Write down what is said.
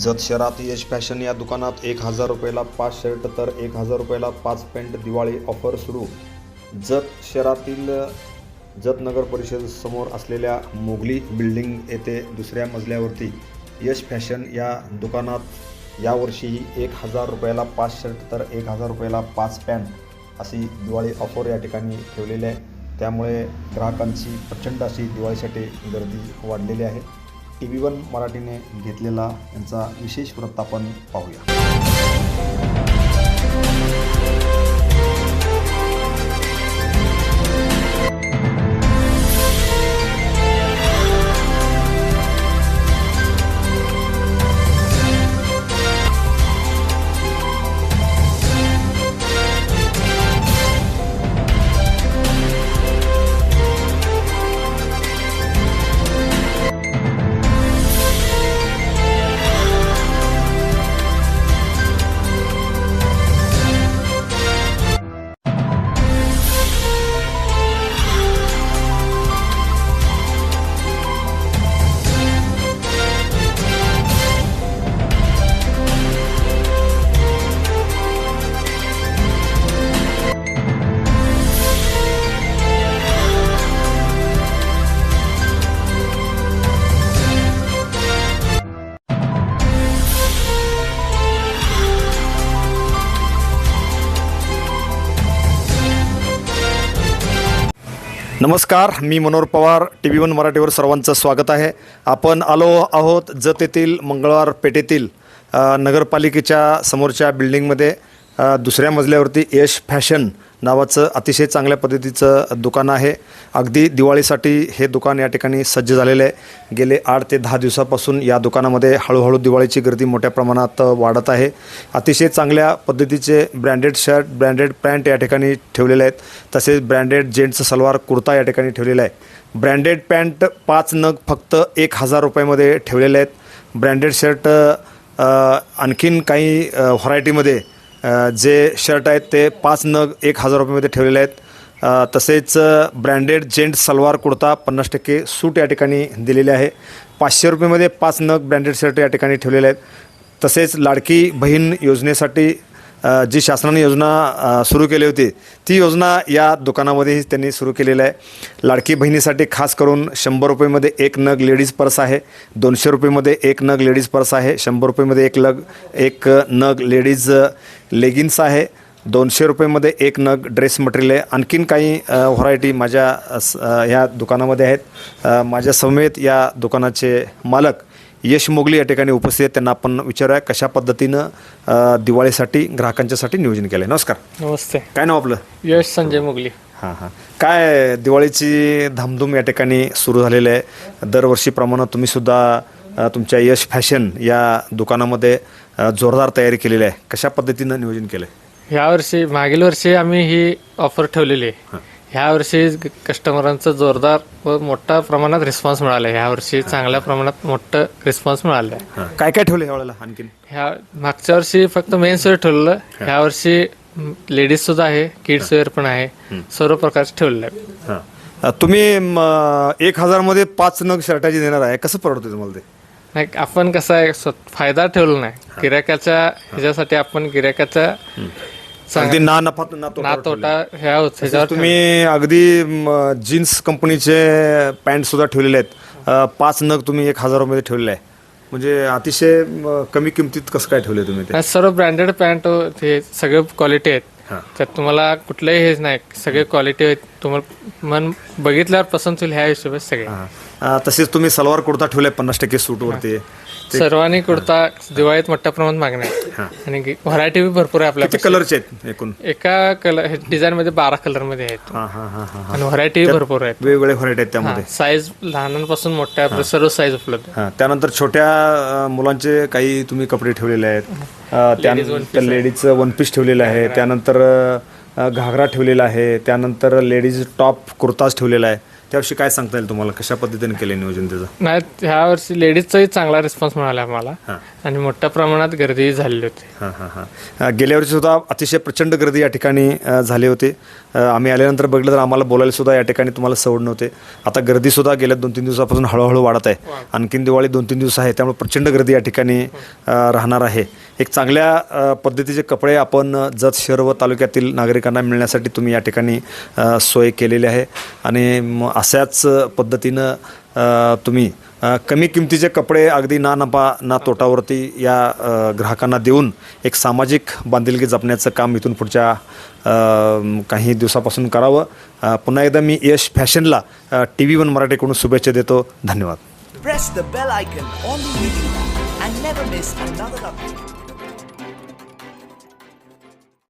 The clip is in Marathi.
जत शहरात यश फॅशन या दुकानात एक हजार रुपयाला पाच शर्ट तर एक हजार रुपयाला पाच पॅन्ट दिवाळी ऑफर सुरू. जत शहरातील जत नगर परिषद समोर असलेल्या मोगली बिल्डिंग येथे दुसऱ्या मजल्यावरती यश फॅशन या दुकानात यावर्षीही एक हजार रुपयाला पाच शर्ट तर एक हजार रुपयाला पाच पॅन्ट अशी दिवाळी ऑफर या ठिकाणी ठेवलेली आहे. त्यामुळे ग्राहकांची प्रचंड अशी दिवाळीसाठी गर्दी वाढलेली आहे. टी व्ही वन मराठीने घेतलेला यांचा विशेष वृत्तापन पाहूया. नमस्कार मी Manohar Pawar T V one मराठीवर सर्वांचं स्वागत आहे. आपण आलो आहोत जत येथील मंगळवार पेठेतील नगरपालिकेच्या समोरच्या बिल्डिंगमध्ये दुसऱ्या मजल्यावरती यश फॅशन नावाचं अतिशय चांगल्या पद्धतीचं दुकान आहे. अगदी दिवाळीसाठी हे दुकान या ठिकाणी सज्ज झालेलं आहे. गेले आठ ते दहा दिवसापासून या दुकानामध्ये हळूहळू दिवाळीची गर्दी मोठ्या प्रमाणात वाढत आहे. अतिशय चांगल्या पद्धतीचे ब्रँडेड शर्ट ब्रँडेड पॅन्ट या ठिकाणी ठेवलेले आहेत. तसेच ब्रँडेड जेंट्स सलवार कुर्ता या ठिकाणी ठेवलेला आहे. ब्रँडेड पॅन्ट पाच नग फक्त एक हजार रुपयामध्ये ठेवलेले आहेत. ब्रँडेड शर्ट आणखीन काही व्हरायटीमध्ये जे शर्ट आहेत ते पाच नग एक हजार रुपयामध्ये ठेवलेले आहेत. तसेच ब्रँडेड जेंट सलवार कुर्ता पन्नास टक्के सूट या ठिकाणी दिलेले आहे. पाचशे रुपयेमध्ये पाच नग ब्रँडेड शर्ट या ठिकाणी ठेवलेले आहेत. तसेच लाडकी बहीण योजनेसाठी जी शासनाने योजना सुरू केली होती ती योजना या दुकानामध्येही त्यांनी सुरू केलेली आहे. लाडकी बहिणीसाठी खास करून शंभर रुपयेमध्ये एक नग लेडीज पर्स आहे दोनशे रुपयेमध्ये एक नग लेडीज पर्स आहे शंभर रुपयेमध्ये एक लग एक नग लेडीज लेगिन्स आहे दोनशे रुपयेमध्ये एक नग ड्रेस मटेरियल आहे. आणखीन काही व्हरायटी माझ्या ह्या दुकानामध्ये आहेत. माझ्या समेत या दुकानाचे मालक यश मोगली या ठिकाणी उपस्थित आहेत. त्यांना आपण विचारूया कशा पद्धतीनं अ, दिवाळीसाठी ग्राहकांच्यासाठी नियोजन केलं आहे नमस्कार. नमस्ते. काय नाव आपलं? यश संजय मुगली. हां हां. काय दिवाळीची धामधूम या ठिकाणी सुरू झालेली आहे. दरवर्षीप्रमाणे तुम्हीसुद्धा अ, तुमच्या यश फॅशन या दुकानामध्ये अ, जोरदार तयारी केलेली आहे. कशा पद्धतीनं नियोजन केलं आहे ह्या वर्षी मागील वर्षी आम्ही ही ऑफर ठेवलेली आहे. ह्या वर्षी कस्टमरांचा जोरदार व मोठ्या प्रमाणात रिस्पॉन्स मिळाला ह्या वर्षी चांगल्या प्रमाणात मोठं रिस्पॉन्स मिळालं आहे काय काय ठेवलं यावेळेला आणखीन? ह्या मागच्या वर्षी फक्त मेन्स वेअर ठेवलेलं. ह्या वर्षी लेडीज सुद्धा आहे किड्स वेअर पण आहे. सर्व प्रकारचे ठेवलेलं. आहे हां तुम्ही एक हजारमध्ये पाच नग शर्टाची देणार आहे. कसं परवडतं तुम्हाला ते? नाही आपण कसं आहे स्व- फायदा ठेवला नाही. गिरायकाच्या ह्याच्यासाठी आपण गिरायकाच्या अगदी ना नफा ना तोटा ह्या ह्याच्यावर तुम्ही अगदी जीन्स कंपनीचे पॅन्ट सुद्धा ठेवलेले आहेत. पाच नग तुम्ही एक हजार रुपये ठेवलेले आहे. म्हणजे अतिशय कमी किमतीत कसं काय ठेवले तुम्ही ते? सर्व ब्रँडेड पॅन्ट हे सगळे क्वालिटी आहेत. हां. त्यात तुम्हाला कुठलंही हेच नाही. सगळे क्वालिटी आहेत. तुम्हाला मन बघितल्यावर पसंत होईल ह्या हिशोबात सगळे. हां. तसेच तुम्ही सलवार कुर्ता ठेवले पन्नास टक्के सूटवरती. सर्वांनी कुर्ता दिवाळीत मोठ्या प्रमाणात मागणी आहे आणि व्हरायटी बी भरपूर आहे आपल्या कलरचे आहेत एकूण? एका कलर डिझाईन मध्ये बारा कलरमध्ये आहेत. हां हां हां हां आणि व्हरायटी भरपूर आहेत. वेगवेगळे व्हरायटी आहेत त्यामध्ये. साईज लहानांपासून मोठ्या सर्व साईज उपलब्ध त्यानंतर छोट्या मुलांचे काही तुम्ही कपडे ठेवलेले आहेत. त्यानंतर लेडीजचं वन पीस ठेवलेलं आहे. त्यानंतर घागरा ठेवलेला आहे. त्यानंतर लेडीज टॉप कुर्ताज ठेवलेला आहे. त्याविषयी काय सांगता येईल तुम्हाला? कशा पद्धतीने केले नियोजन त्याचं? नाही ह्या वर्षी लेडीजचाही चांगला रिस्पॉन्स मिळाला आम्हाला. हां. आणि मोठ्या प्रमाणात गर्दी झालेली होती. हां हां हां. अ, गेल्या वर्षी सुद्धा अतिशय प्रचंड गर्दी या ठिकाणी अ, झाली होती. अ, आम्ही आल्यानंतर बघितलं तर आम्हाला बोलायला सुद्धा या ठिकाणी तुम्हाला सवड नव्हते. आता गर्दीसुद्धा गेल्या दोन तीन दिवसापासून हळूहळू वाढत आहे. आणखीन दिवाळी दोन तीन दिवस आहे त्यामुळे प्रचंड गर्दी या ठिकाणी अ, राहणार आहे. एक चांगल्या अ, पद्धतीचे कपडे आपण अ, जत शहर व तालुक्यातील नागरिकांना मिळण्यासाठी तुम्ही या ठिकाणी अ, सोय केलेली आहे. आणि म अशाच पद्धतीनं तुम्ही कमी किमतीचे कपडे अगदी ना नफा ना तोटावरती या ग्राहकांना देऊन एक सामाजिक बांधिलकी जपण्याचं काम इथून पुढच्या काही दिवसापासून करावं. पुन्हा एकदा मी यश फॅशनला टी व्ही वन मराठीकडून शुभेच्छा देतो. धन्यवाद.